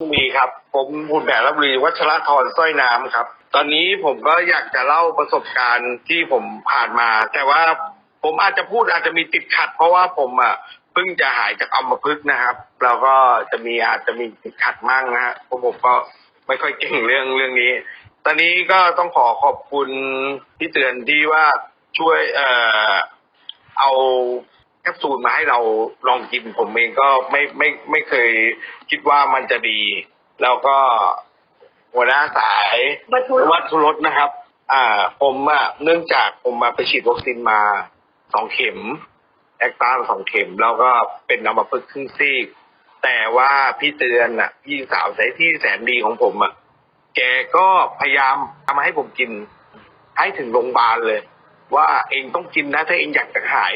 มีครับผมหุ่นแบบรับรีวัชรธรสร้อยน้ำครับ ตอนนี้ผมก็อยากจะเล่าประสบการณ์ที่ผมผ่านมา แต่ว่าผมอาจจะพูดอาจจะมีติดขัด เพราะว่าผมอะเพิ่งจะหายจากอัมพฤกษ์นะครับ แล้วก็จะมีอาจจะมีติดขัดมั่งนะฮะเพราะผมก็ไม่ค่อยเก่งเรื่องเรื่องนี้ ตอนนี้ก็ต้องขอขอบคุณที่เตือนที่ว่าช่วยเอ่อเอา ปซูลมาให้เราลองกินผมเองก็ไม่ไม่ไม่เคยคิดว่ามันจะดี แล้วก็หัวหน้าสายวัตถุวัตรสนะครับ อ่า ผมอะเนื่องจากผมมาไปฉีดวัคซีนมาสองเข็ม แอคตาสองเข็ม แล้วก็เป็นน้ำมาพึกษ์ครึ่งซีก แต่ว่าพี่เตือนอะพี่สาวสายที่แสนดีของผมอะแกก็พยายามทำมาให้ผมกิน ให้ถึงโรงพยาบาลเลย ว่าเองต้องกินนะถ้าเองอยากจะหาย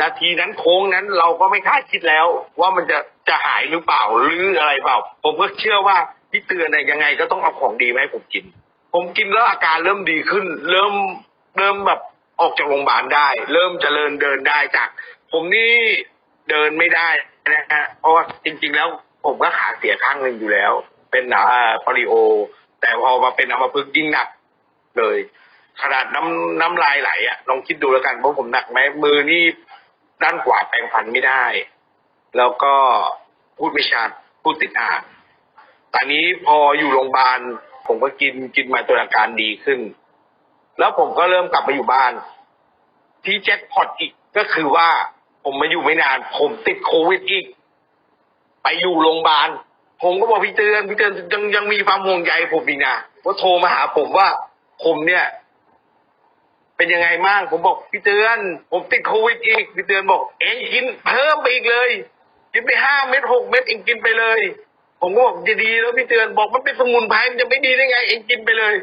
นาทีนั้นโค้งนั้นเราก็ไม่คาดคิดแล้ว ว่ามันจะจะหายหรือเปล่าหรืออะไรเปล่า ผมก็เชื่อว่าพี่เตือนเนี่ยยังไงก็ต้องเอาของดีมาให้ผมกิน ผมกินแล้วอาการเริ่มดีขึ้น เริ่มเริ่มแบบออกจากโรงพยาบาลได้ เริ่มเจริญเดินได้จาก ผมนี่เดินไม่ได้นะฮะเพราะว่าจริง ๆ แล้วผมก็ขาเสียข้างหนึ่งอยู่แล้ว เป็นอ่าปอลิโอ แต่พอมาเป็นอัมพฤกษ์ยิ่งหนักเลยขนาดน้ำน้ำลายไหลอะลองคิดดูแล้วกันเพราะผมหนักไหมมือนี่ ด้านขวาแปรงฟันไม่ได้ แล้วก็พูดไม่ชัดพูดติดอ่างตอนนี้พออยู่โรงพยาบาลผมก็กินกินมาจนอาการดีขึ้น แล้วผมก็เริ่มกลับมาอยู่บ้าน ที่แจ็คพอตอีกก็คือว่าผมมาอยู่ไม่นาน ผมติดโควิดอีก ไปอยู่โรงพยาบาลผมก็บอกพี่เตือนพี่เตือนยังยังมีความห่วงใยผมอีกนะว่าโทรมาหาผมว่าผมเนี่ย เป็นยังไงบ้างผมบอกพี่เตือน ผมติดโควิดอีกพี่เตือนบอก เองกินเพิ่มไปอีกเลย กินไปห้าเม็ดหกเม็ดเองกินไปเลย ผมก็บอกจะดีแล้วพี่เตือนบอกมันเป็นสมุนไพรมันจะไม่ดีได้ไง เองกินไปเลย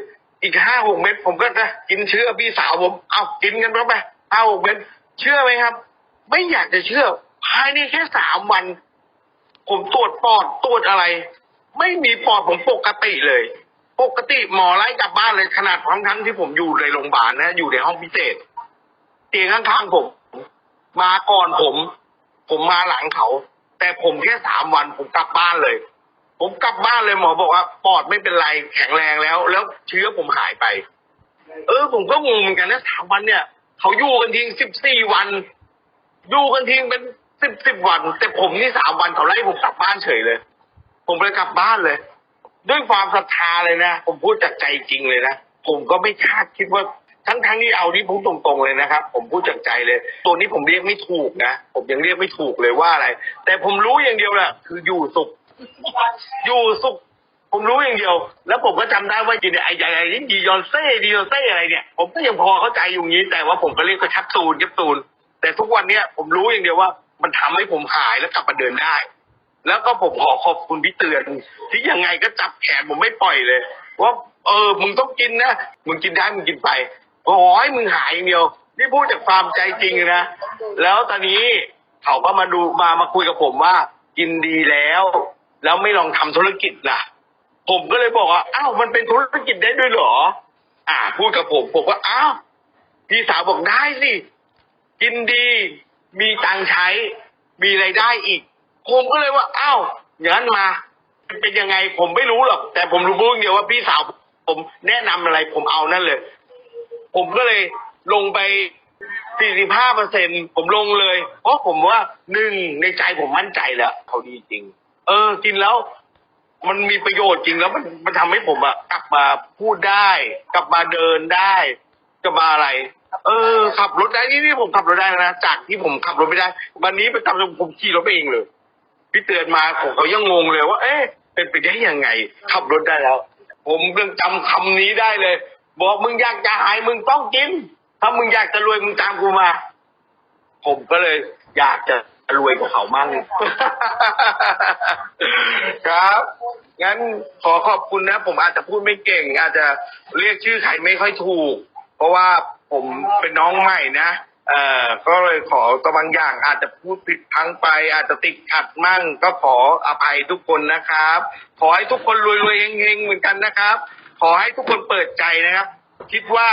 อีกห้าหกเม็ดผมก็จะกินเชื่อพี่สาวผมเอากินกันเข้าไปห้าหกเม็ดเชื่อไหมครับ ไม่อยากจะเชื่อภายในแค่สามวัน ผมตรวจปอดตรวจอะไร ไม่มีปอดผมปกติเลย ปกติหมอไล่กลับบ้านเลยขนาดทั้งทั้งที่ผมอยู่ในโรงพยาบาลนะ อยู่ในห้องพิเศษเตียงข้างๆผม มาก่อนผม ผมมาหลังเขา แต่ผมแค่สามวันผมกลับบ้านเลย ผมกลับบ้านเลยหมอบอกว่าปอดไม่เป็นไรแข็งแรงแล้ว แล้วเชื้อผมหายไป เออ ผมก็งงเหมือนกันนะสามวันเนี่ยเขาอยู่กันทิ้งสิบสี่วันอยู่กันทิ้งเป็นสิบสิบวัน แต่ผมนี่สามวันเขาไล่ผมกลับบ้านเฉยเลย ผมเลยกลับบ้านเลย ด้วยความศรัทธาเลยนะ ผมพูดจากใจจริงเลยนะ ผมก็ไม่คาดคิดว่าทั้งทั้งที่เอาที่พูดตรงๆเลยนะครับ ผมพูดจากใจเลย ตัวนี้ผมเรียกไม่ถูกนะ ผมยังเรียกไม่ถูกเลยว่าอะไร แต่ผมรู้อย่างเดียวแหละคืออยู่สุข อยู่สุข ผมรู้อย่างเดียว แล้วผมก็จำได้ว่าอยู่ในไอ้อะไรนี่ดียอนเซ่ดียอนเซ่อะไรเนี่ย ผมก็ยังพอเข้าใจอยู่งนี้ แต่ว่าผมก็เรียกว่าชักซูนยับซูน แต่ทุกวันเนี้ยผมรู้อย่างเดียวว่า มันทำให้ผมหายแล้วกลับมาเดินได้ แล้วก็ผมขอขอบคุณพี่เตือน ที่ยังไงก็จับแขนผมไม่ปล่อยเลยว่าเออ มึงต้องกินนะมึงกินได้มึงกินไปขอให้มึงหายอย่างเดียว นี่พูดจากความใจจริงนะแล้วตอนนี้เขาก็มาดูมามาคุยกับผมว่า กินดีแล้ว แล้วไม่ลองทำธุรกิจล่ะ ผมก็เลยบอกว่าอ้าวมันเป็นธุรกิจได้ด้วยเหรอ อ่า พูดกับผมผมก็อ้าวพี่สาวบอกได้สิกินดี มีตังใช้ มีไรายได้อีก ผมก็เลยว่าอ้าวอย่างนั้นมาเป็นยังไงผมไม่รู้หรอก แต่ผมรู้อย่างเดียวว่าพี่สาวผมแนะนำอะไรผมเอานั่นเลย ผมก็เลยลงไป45เปอร์เซ็นผมลงเลย เพราะผมว่าหนึ่งในใจผมมั่นใจแล้วเขาดีจริง เออ กินแล้ว มันมีประโยชน์จริงแล้วมันมันทำให้ผมอะกลับมาพูดได้ กลับมาเดินได้กลับมาอะไร เออ ขับรถได้นี่นี่ผมขับรถได้แล้วนะจากที่ผมขับรถไม่ได้ วันนี้ไปทำผมขี่รถไปเองเลย พี่เตือนมาผมเขายังงงเลยว่า เอ๊ะเป็นไปได้ยังไง ขับรถได้แล้ว ผมยังจำคำนี้ได้เลย บอกมึงอยากจะหายมึงต้องกิน ถ้ามึงอยากจะรวยมึงตามกูมา ผมก็เลย อยากจะรวยกว่าเขามั่งครับ งั้นขอขอบคุณนะ ผมอาจจะพูดไม่เก่ง อาจจะเรียกชื่อใครไม่ค่อยถูก เพราะว่าผมเป็นน้องใหม่นะ อ่อก็เลยขอตัวบางอย่างอาจจะพูดผิดพลังไป อาจจะติดขัดมั่ง ก็ขออภัยทุกคนนะครับ ขอให้ทุกคนรวยๆเฮงๆเหมือนกันนะครับ ขอให้ทุกคนเปิดใจนะครับ คิดว่า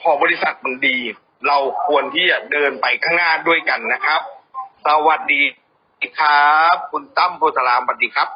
พอบริษัทมันดี เราควรที่จะเดินไปข้างหน้าด้วยกันนะครับ สวัสดีครับ คุณตั้มโพธารามสวัสดีครับ